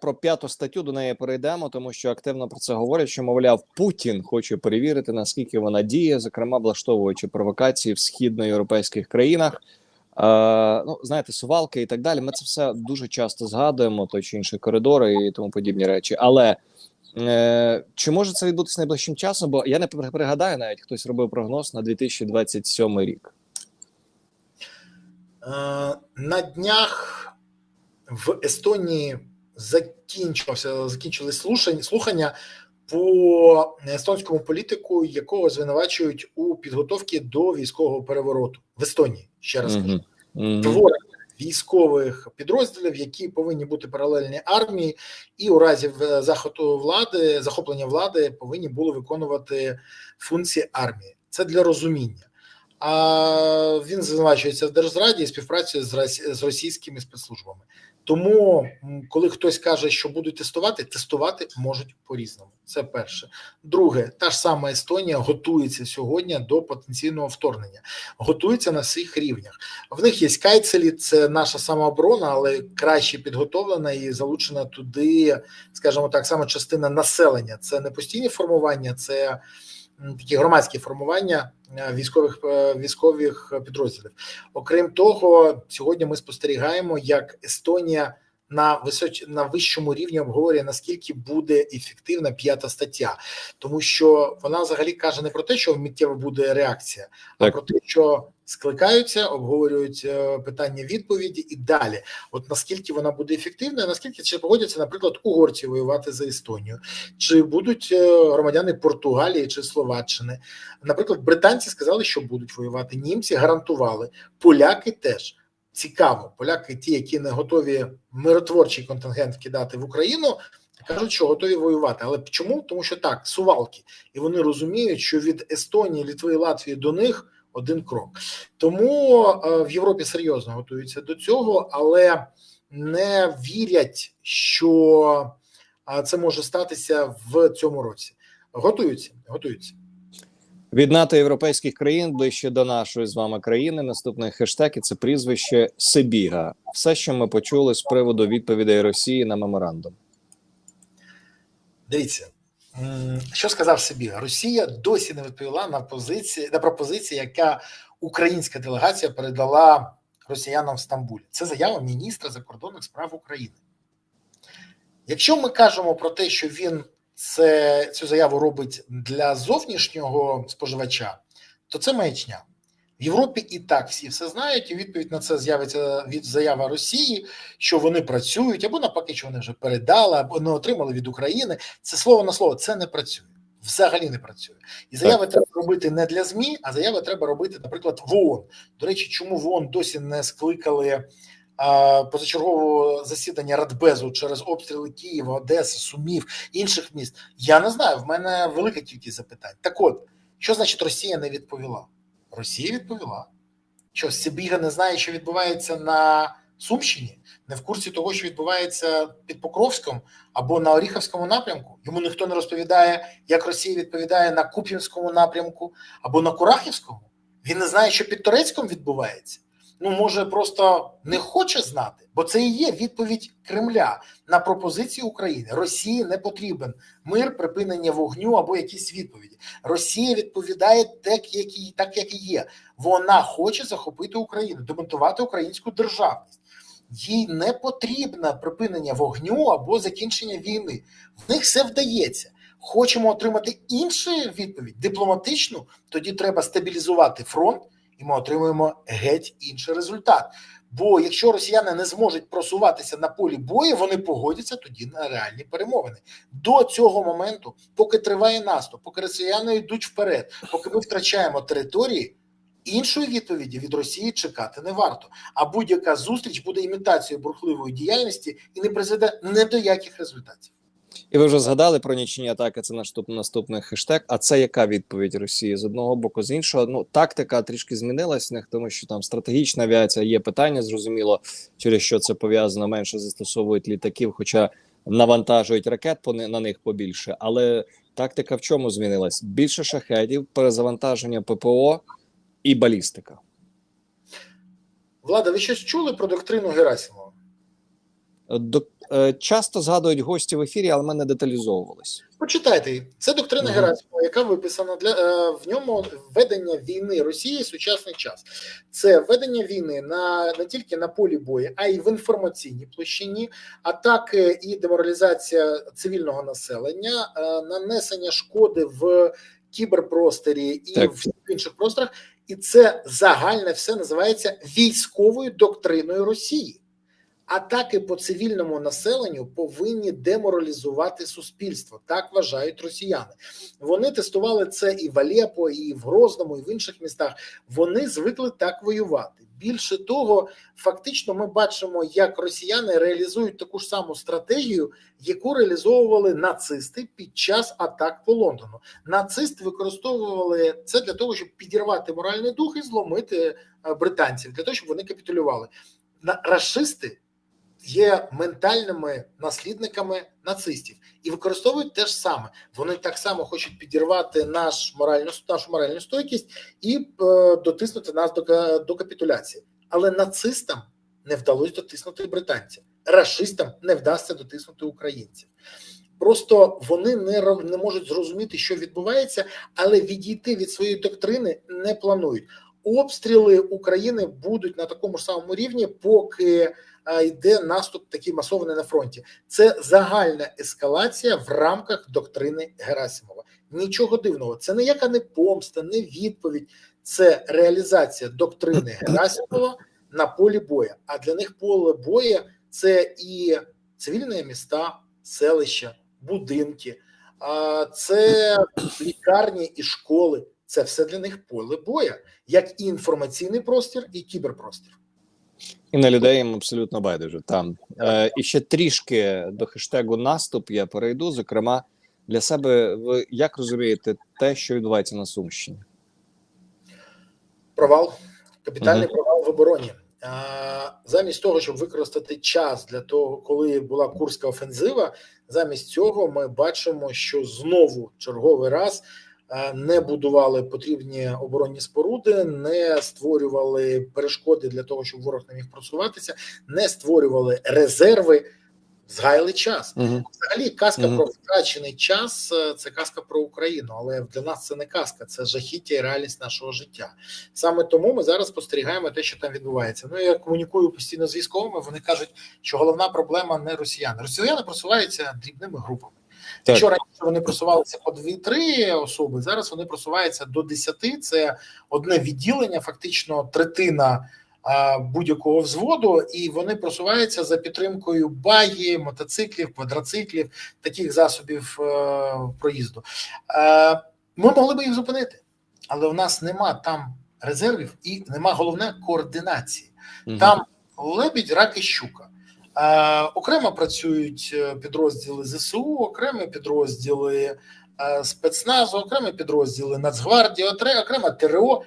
про п'яту статтю до неї перейдемо, тому що активно про це говорять. Що мовляв, Путін хоче перевірити наскільки вона діє, зокрема влаштовуючи провокації в східноєвропейських країнах. Е, ну, знаєте, сувалки і так далі. Ми це все дуже часто згадуємо, той чи інший коридори і тому подібні речі. Але е, чи може це відбутися найближчим часом? Бо я не пригадаю, навіть хтось робив прогноз на 2027 рік. Е, На днях в Естонії закінчився закінчились слушання слухання по естонському політику, якого звинувачують у підготовці до військового перевороту в Естонії. Ще раз кажу, Мгм. створення військових підрозділів, які повинні бути паралельні армії, і у разі заходу влади, захоплення влади повинні були виконувати функції армії. Це для розуміння. А він звинувачується в держзраді і співпрацює з з російськими спецслужбами. Тому, коли хтось каже, що будуть тестувати, тестувати можуть по-різному. Це перше. Друге, та ж сама Естонія готується сьогодні до потенційного вторгнення, готується на всіх рівнях. В них є кайцелі, це наша самооборона, але краще підготовлена і залучена туди, скажімо так, саме частина населення. Це не постійні формування, це такі громадські формування е, військових е, військових підрозділів. Окрім того, сьогодні ми спостерігаємо, як Естонія на височ... на вищому рівні обговорює наскільки буде ефективна п'ята стаття, тому що вона взагалі каже не про те, що миттєво буде реакція, а про те, що скликаються, обговорюють е, питання відповіді і далі. От наскільки вона буде ефективною, наскільки чи погодяться, наприклад, угорці воювати за Естонію, чи будуть е, громадяни Португалії чи Словаччини. Наприклад, британці сказали, що будуть воювати. Німці гарантували, поляки теж. Цікаво, поляки, ті, які не готові миротворчий контингент кидати в Україну, кажуть, що готові воювати. Але чому? Тому що так, сувалки, і вони розуміють, що від Естонії, Літви і Латвії до них один крок. Тому е, в Європі серйозно готуються до цього, але не вірять, що е, це може статися в цьому році. Готуються, готуються. Від НАТО європейських країн ближче до нашої з вами країни. Наступний хештег і це прізвище Сибіга. Все, що ми почули з приводу відповідей Росії на меморандум. Дивіться, що сказав Сибіга? Росія досі не відповіла на позиції на пропозиції, яка українська делегація передала росіянам в Стамбулі. Це заява міністра закордонних справ України. Якщо ми кажемо про те, що він це цю заяву робить для зовнішнього споживача, то це маячня. В Європі і так всі все знають, і відповідь на це з'явиться від заява Росії, що вони працюють, або навпаки, що вони вже передали, або не отримали від України. Це слово на слово, це не працює. Взагалі не працює. І заяви треба робити не для ЗМІ, а заяви треба робити, наприклад, в ООН. До речі, чому в ООН досі не скликали позачергового засідання Радбезу через обстріли Києва, Одеси, Сумів, інших міст? Я не знаю. В мене велика кількість запитань. Так от, що значить Росія не відповіла? Росія відповіла. Що Сибіга не знає, що відбувається на Сумщині, не в курсі того, що відбувається під Покровськом або на Оріховському напрямку. Йому ніхто не розповідає, як Росія відповідає на Куп'янському напрямку або на Курахівському. Він не знає, що під Турецьком відбувається. Ну, може, просто не хоче знати, бо це і є відповідь Кремля на пропозицію України. Росії не потрібен мир, припинення вогню або якісь відповіді. Росія відповідає так, як і так, як і є. Вона хоче захопити Україну, демонтувати українську державність. Їй не потрібне припинення вогню або закінчення війни. В них все вдається. Хочемо отримати іншу відповідь дипломатичну. Тоді треба стабілізувати фронт, і ми отримуємо геть інший результат. Бо якщо росіяни не зможуть просуватися на полі бою, вони погодяться тоді на реальні перемовини. До цього моменту, поки триває наступ, поки росіяни йдуть вперед, поки ми втрачаємо території. Іншої відповіді від Росії чекати не варто. А будь-яка зустріч буде імітацією бурхливої діяльності і не призведе не до яких результатів. І ви вже згадали про нічні атаки. Це наступ, наступний хештег. А це яка відповідь Росії з одного боку, з іншого? Ну тактика трішки змінилась в тому що там стратегічна авіація є питання. Зрозуміло, через що це пов'язано менше застосовують літаків, хоча навантажують ракет на них побільше. Але тактика в чому змінилась? Більше шахедів, перезавантаження ППО і балістика. Влада, ви щось чули про доктрину Герасимова? До, е, часто згадують гості в ефірі, але ми не деталізовувались. Почитайте. Це доктрина. Герасимова, яка виписана для е, в ньому ведення війни Росії в сучасний час. Це ведення війни на не тільки на полі бою, а й в інформаційній площині, атаки і деморалізація цивільного населення, е, нанесення шкоди в кіберпросторі і Так. в інших просторах. І це загальне все називається військовою доктриною Росії. Атаки по цивільному населенню повинні деморалізувати суспільство. Так вважають росіяни. Вони тестували це і в Алепо, і в Грозному, і в інших містах. Вони звикли так воювати. Більше того, фактично, ми бачимо, як росіяни реалізують таку ж саму стратегію, яку реалізовували нацисти під час атак по Лондону. Нацисти використовували це для того, щоб підірвати моральний дух і зломити е, британців, для того, щоб вони капітулювали. На рашисти є ментальними наслідниками нацистів і використовують те ж саме. Вони так само хочуть підірвати наш моральну нашу моральну стойкість і е, дотиснути нас до, до капітуляції. Але нацистам не вдалося дотиснути британців, рашистам не вдасться дотиснути українців. Просто вони не не можуть зрозуміти, що відбувається, але відійти від своєї доктрини не планують. Обстріли України будуть на такому ж самому рівні, поки йде наступ такий масований на фронті. Це загальна ескалація в рамках доктрини Герасимова. Нічого дивного, це ніяка не помста, не відповідь, це реалізація доктрини Герасимова на полі боя. А для них поле боя це і цивільні міста, селища, будинки, а це лікарні і школи. Це все для них поле боя, як і інформаційний простір, і кіберпростір. І на людей їм абсолютно байдуже. Там е, і ще трішки до хештегу наступ я перейду. Зокрема, для себе ви як розумієте те, що відбувається на Сумщині? Провал, капітальний провал в обороні. Замість того, щоб використати час для того, коли була курська офензива, замість цього ми бачимо, що знову черговий раз не будували потрібні оборонні споруди, не створювали перешкоди для того, щоб ворог не міг просуватися, не створювали резерви, згаяли час. Угу. Взагалі, казка Мгм. про втрачений час е, це казка про Україну, але для нас це не казка, це жахіття і реальність нашого життя. Саме тому ми зараз спостерігаємо те, що там відбувається. Ну я комунікую постійно з військовими. Вони кажуть, що головна проблема не росіяни. Росіяни просуваються дрібними групами. Так. Якщо раніше вони просувалися по 2-3 особи, зараз вони просуваються до 10. Це одне відділення, фактично третина а, будь-якого взводу, і вони просуваються за підтримкою багі, мотоциклів, квадроциклів, таких засобів е, проїзду. Е, ми могли би їх зупинити, але у нас нема там резервів і нема головне координації. Там лебідь, рак і щука. Е, окремо працюють е, підрозділи ЗСУ, окремі підрозділи е, спецназу, окремі підрозділи Нацгвардії, окремо ТРО.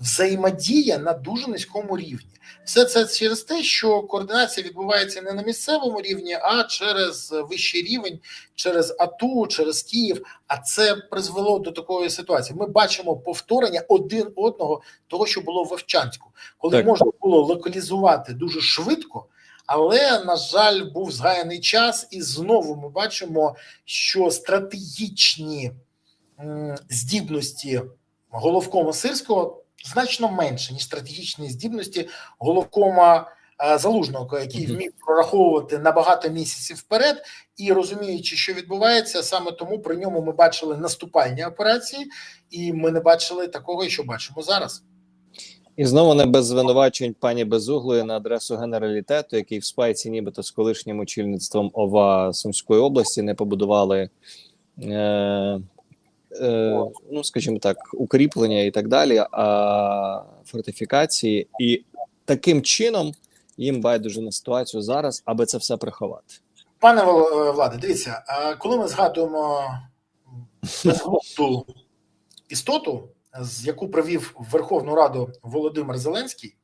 Взаємодія на дуже низькому рівні. Все це через те, що координація відбувається не на місцевому рівні, а через вищий рівень, через АТУ, через Київ. А це призвело до такої ситуації. Ми бачимо повторення один одного того, що було в Вовчанську, коли Так. можна було локалізувати дуже швидко. Але на жаль, був згаяний час, і знову ми бачимо, що стратегічні здібності головкома Сирського значно менше ніж стратегічні здібності головкома е, залужного, який вмів прораховувати на багато місяців вперед, і розуміючи, що відбувається, саме тому при ньому ми бачили наступальні операції, і ми не бачили такого, що бачимо зараз. І знову не без звинувачень пані Безуглої на адресу генералітету, який в спайці, нібито з колишнім очільництвом ОВА Сумської області, не побудували, е, е, ну скажімо так, укріплення і так далі, а фортифікації, і таким чином їм байдуже на ситуацію зараз, аби це все приховати. Пане е, Владе, дивіться, коли ми згадуємо істоту, яку привів в Верховну Раду Володимир Зеленський,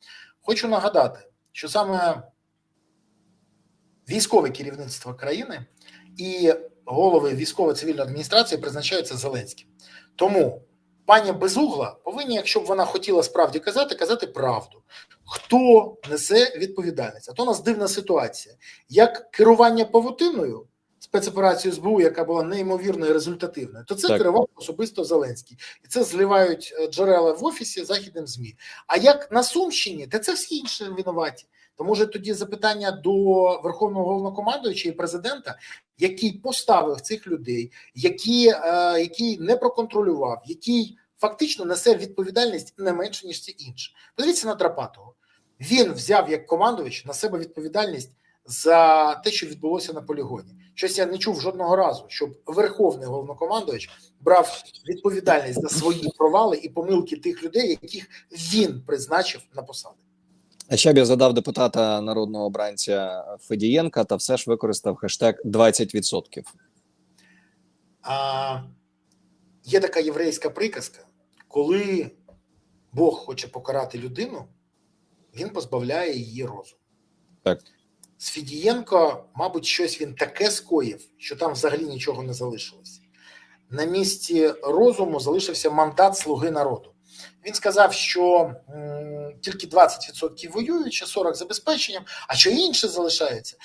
хочу нагадати, що саме військове керівництво країни і голови військово-цивільної адміністрації призначаються Зеленським. Тому пані Безугла повинні, якщо б вона хотіла справді казати, казати правду. хто несе відповідальність. А то у нас дивна ситуація. Як керування павутиною, спецоперацією СБУ, яка була неймовірно і результативною, то це Так. керував особисто Зеленський, і це зливають е, джерела в офісі західним змі. А як на Сумщині, то це всі інші винуваті. То може тоді запитання до верховного головнокомандуюча і президента, який поставив цих людей, які, е, який не проконтролював, який фактично несе відповідальність не менше ніж ці інші. Подивіться на Драпатого. Він взяв як командувач на себе відповідальність за те, що відбулося на полігоні. Щось я не чув жодного разу, щоб верховний головнокомандувач брав відповідальність за свої провали і помилки тих людей, яких він призначив на посади. А ще б я задав депутата народного обранця Федієнка та все ж використав хештег 20%. А є така єврейська приказка, коли Бог хоче покарати людину, він позбавляє її розуму. Так. З Фідієнко, мабуть, щось він таке скоїв, що там взагалі нічого не залишилось. На місці розуму залишився мандат слуги народу. Він сказав, що м, тільки 20% воюють, ще 40% забезпеченням, а що інше залишається.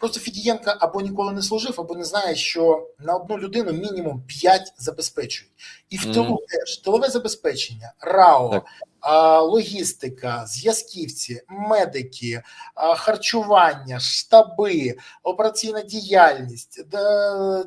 Просто Фідієнка або ніколи не служив, або не знає, що на одну людину мінімум 5 забезпечують. І в тилу теж тилове забезпечення, РАО, Так. Логістика, зв'язківці, медики, харчування, штаби, операційна діяльність,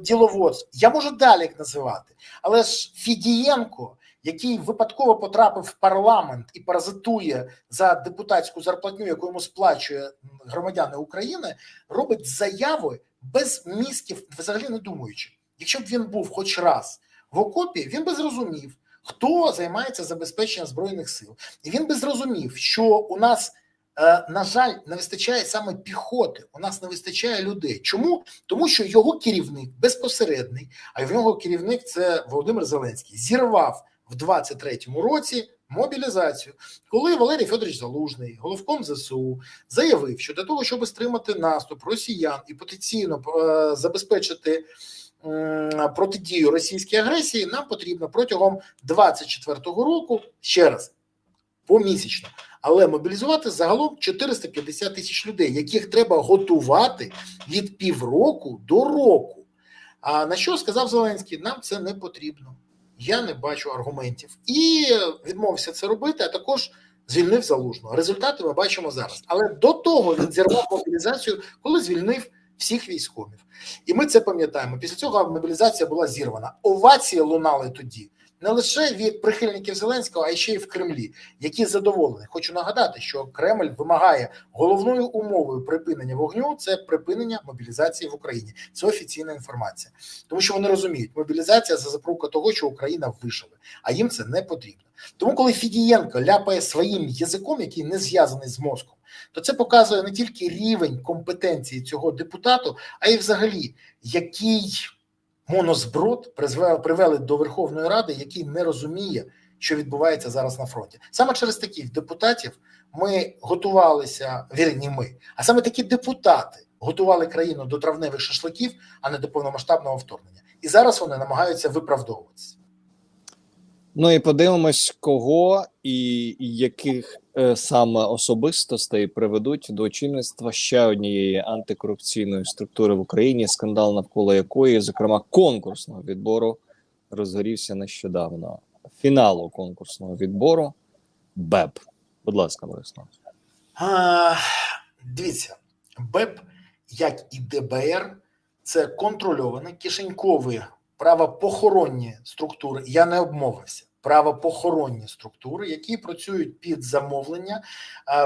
діловодство. Я можу далі їх називати. Але ж Фідієнко, який випадково потрапив в парламент і паразитує за депутатську зарплатню, яку йому сплачує громадяни України, робить заяви без мізків, взагалі не думаючи. Якщо б він був хоч раз в окопі, він би зрозумів, хто займається забезпеченням збройних сил, і він би зрозумів, що у нас. е, На жаль, не вистачає саме піхоти. У нас не вистачає людей. Чому? Тому що його керівник безпосередний, а в нього керівник це Володимир Зеленський, зірвав в 23-му році мобілізацію, коли Валерій Федорович Залужний, головком ЗСУ, заявив, що для того, щоб стримати наступ росіян і потенційно е, забезпечити протидію російській агресії, нам потрібно протягом 24-го року ще раз помісячно, але мобілізувати загалом 450 тисяч людей, яких треба готувати від півроку до року. А на що сказав Зеленський? Нам це не потрібно. Я не бачу аргументів і відмовився це робити. А також звільнив залужного. Результати ми бачимо зараз. Але до того він зірвав мобілізацію, коли звільнив всіх військових. І ми це пам'ятаємо. Після цього мобілізація була зірвана. Овації лунали тоді не лише від прихильників Зеленського, а ще й в Кремлі, які задоволені. Хочу нагадати, що Кремль вимагає головною умовою припинення вогню це припинення мобілізації в Україні. Це офіційна інформація, тому що вони розуміють, мобілізація це запорука того, що Україна виживе, а їм це не потрібно. Тому, коли Фідієнко ляпає своїм язиком, який не зв'язаний з мозком, то це показує не тільки рівень компетенції цього депутату, а й взагалі який монозброд привели до Верховної Ради, який не розуміє, що відбувається зараз на фронті. Саме через таких депутатів ми готувалися, вірні ми, а саме такі депутати готували країну до травневих шашликів, а не до повномасштабного вторгнення. І зараз вони намагаються виправдовуватися. Ну і подивимось, кого і яких саме особистостей приведуть до очільництва ще однієї антикорупційної структури в Україні, скандал навколо якої, зокрема, конкурсного відбору розгорівся нещодавно. Фіналу конкурсного відбору БЕП. Будь ласка, Борислав. Дивіться, БЕП, як і ДБР, це контрольовані кишенькові правопохоронні структури. Я не обмовився. Правопохоронні структури, які працюють під замовлення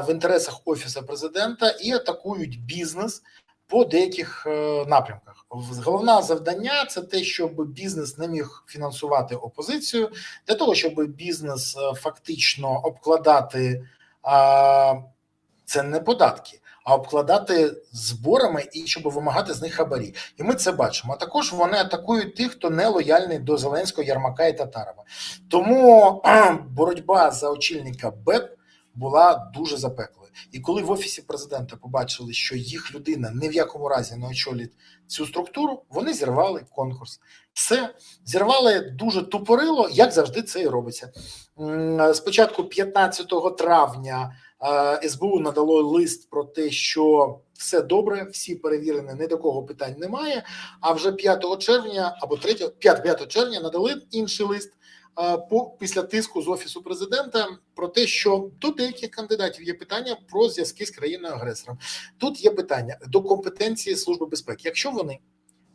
в інтересах офісу президента і атакують бізнес по деяких е, напрямках. Головне завдання це те, щоб бізнес не міг фінансувати опозицію, для того, щоб бізнес е, фактично обкладати це не податки, а обкладати зборами і щоб вимагати з них хабарі. І ми це бачимо. А також вони атакують тих, хто не лояльний до Зеленського, Ярмака і Татарова. Тому боротьба за очільника БЕП була дуже запеклою. І коли в офісі президента побачили, що їх людина ні в якому разі не очолить цю структуру, вони зірвали конкурс. Все зірвали дуже тупорило, як завжди це і робиться. Спочатку 15 травня СБУ надало лист про те, що все добре, всі перевірені, ні до кого питань немає. А вже 5 червня або 3, 5, 5 червня надали інший лист е, по після тиску з офісу президента про те, що до деяких кандидатів є питання про зв'язки з країною агресором. Тут є питання до компетенції служби безпеки. Якщо вони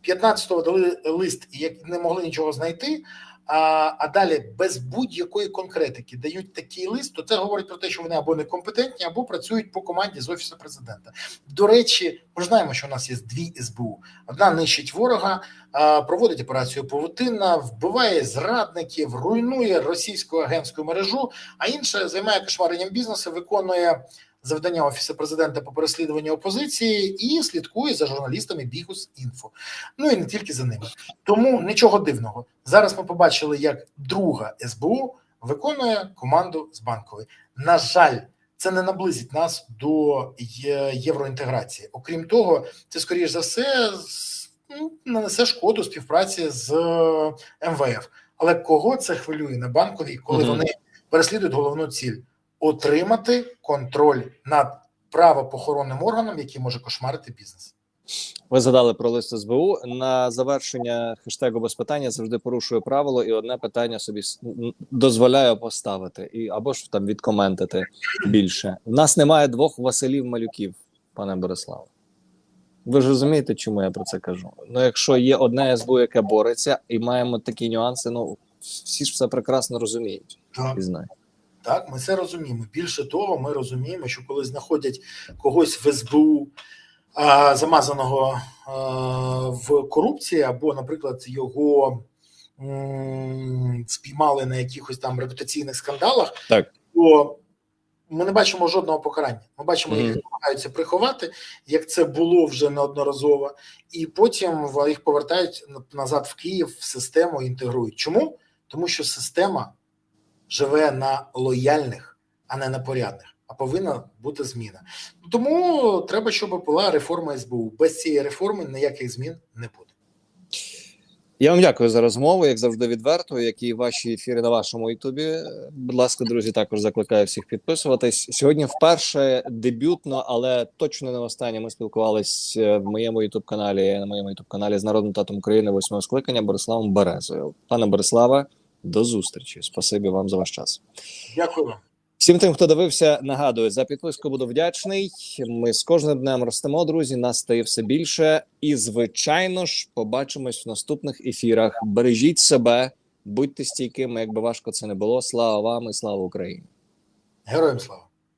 15-го дали лист і не могли нічого знайти. А, а далі без будь-якої конкретики дають такий лист, то це говорить про те, що вони або некомпетентні, або працюють по команді з офісу президента. До речі, ми знаємо, що у нас є дві СБУ. Одна нищить ворога, проводить операцію Павутина, вбиває зрадників, руйнує російську агентську мережу, а інша займає кошмаренням бізнесу, виконує завдання офісу президента по переслідуванню опозиції і слідкує за журналістами Бігус інфо. Ну і не тільки за ними. Тому нічого дивного. Зараз ми побачили, як друга СБУ виконує команду з банкової. На жаль, це не наблизить нас до євроінтеграції. Окрім того, це скоріш за все ну, нанесе шкоду співпраці з МВФ. Але кого це хвилює на банковій, коли Мгм. вони переслідують головну ціль отримати контроль над правопохоронним органом, який може кошмарити бізнес. Ви згадали про лист СБУ. На завершення хештегу без питання завжди порушую правило, і одне питання собі дозволяю поставити, і або ж там відкоментити більше. У нас немає двох Василів малюків, пане Бориславе. Ви ж розумієте, чому я про це кажу? Ну, якщо є одне СБУ, яке бореться, і маємо такі нюанси, ну всі ж все прекрасно розуміють і знають. Так, ми це розуміємо. Більше того, ми розуміємо, що коли знаходять когось в СБУ а, замазаного а, в корупції, або, наприклад, його м, спіймали на якихось там репутаційних скандалах, Так. то ми не бачимо жодного покарання. Ми бачимо, Мгм. їх намагаються приховати, як це було вже неодноразово, і потім їх повертають на- назад в Київ в систему і інтегрують. Чому? Тому що система живе на лояльних, а не на порядних. А повинна бути зміна. Тому треба, щоб була реформа СБУ. Без цієї реформи ніяких змін не буде. Я вам дякую за розмову, як завжди, відверто, як і ваші ефіри на вашому Ютубі. Будь ласка, друзі, також закликаю всіх підписуватись. Сьогодні вперше дебютно, але точно не останнє. Ми спілкувались е, в моєму Ютуб каналі на моєму Ютуб каналі з народним татом України восьмого скликання Бориславом Березою. Пане Бориславе, до зустрічі. Спасибі вам за ваш час. Дякую вам. Всім тим, хто дивився, нагадую за підписку. Буду вдячний. Ми з кожним днем ростемо, друзі. Нас стає все більше. І звичайно ж, побачимось в наступних ефірах. Бережіть себе, будьте стійкими, якби важко це не було. Слава вам і слава Україні. Героям слава.